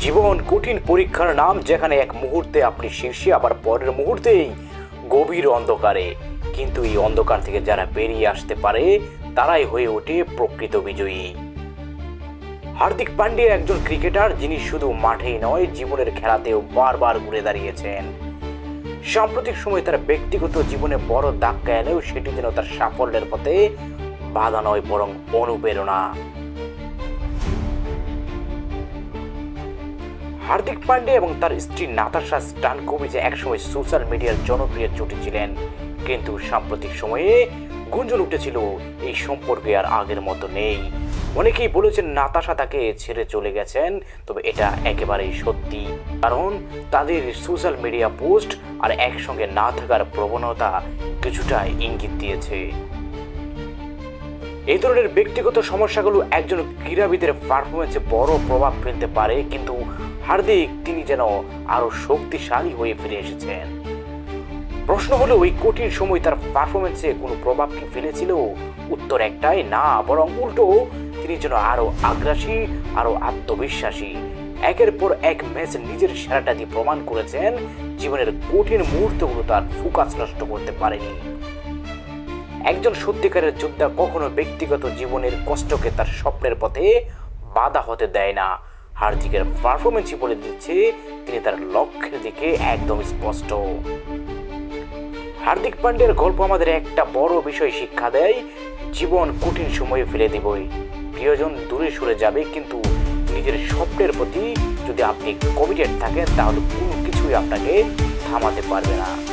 জীবন কঠিন পরীক্ষার নাম যেখানে এক মুহূর্তে আপনি শীর্ষে আবার পরের মুহূর্তেই গভীর অন্ধকারে। কিন্তু এই অন্ধকার থেকে যারা বেরিয়ে আসতে পারে, তারাই হয়ে ওঠে প্রকৃত বিজয়ী। হার্দিক পান্ডিয়া একজন ক্রিকেটার যিনি শুধু মাঠেই নয়, জীবনের খেলাতেও বারবার ঘুরে দাঁড়িয়েছেন। সাম্প্রতিক সময়ে তার ব্যক্তিগত জীবনে বড় ধাক্কা এলেও সেটি যেন তার সাফল্যের পথে বাধা নয়, বরং অনুপ্রেরণা। হার্দিক পান্ডে এবং তার স্ত্রী নাতাশা স্টানকোভিচ একসময় সোশ্যাল মিডিয়ার জনপ্রিয় জুটি ছিলেন, কিন্তু সাম্প্রতিক সময়ে গুঞ্জন উঠেছিল, এই সম্পর্কে আর আগের মতো নেই। অনেকেই বলেছেন নাতাশা তাকে ছেড়ে চলে গেছেন, তবে এটা একেবারেই সত্যি। কারণ তাদের সোশ্যাল মিডিয়া পোস্ট আর একসঙ্গে না থাকার প্রবণতা কিছুটা ইঙ্গিত দিয়েছে। এই ধরনের ব্যক্তিগত সমস্যাগুলো একজন ক্রীড়াবিদের পারফরমেন্সে বড় প্রভাব ফেলতে পারে, কিন্তু হার্দিক তিনি যেন আরও শক্তিশালী হয়ে ফিরে এসেছেন। প্রশ্ন হলো ওই কঠিন সময় তার পারফরমেন্সে কোনো প্রভাব কি ফেলেছিল? উত্তর একটাই, না, বরং উল্টো, তিনি যেন আরও আগ্রাসী, আরও আত্মবিশ্বাসী। একের পর এক ম্যাচ নিজের সেরাটা দিয়ে প্রমাণ করেছেন, জীবনের কঠিন মুহূর্তগুলো তার ফোকাস নষ্ট করতে পারেনি। একজন সত্যিকারের যোদ্ধা কখনো ব্যক্তিগত জীবনের কষ্টকে তার স্বপ্নের পথে বাধা হতে দেয় না। হার্দিকের পারফরমেন্সই বলে দিচ্ছে, তিনি তার লক্ষ্যের দিকে একদম স্পষ্ট। হার্দিক পান্ডের গল্প আমাদের একটা বড় বিষয় শিক্ষা দেয়, জীবন কঠিন সময়ে ফেলে দিবই। প্রিয়জন দূরে সরে যাবে, কিন্তু নিজের স্বপ্নের প্রতি যদি আপনি কমিটেড থাকেন, তাহলে কোনো কিছুই আপনাকে থামাতে পারবে না।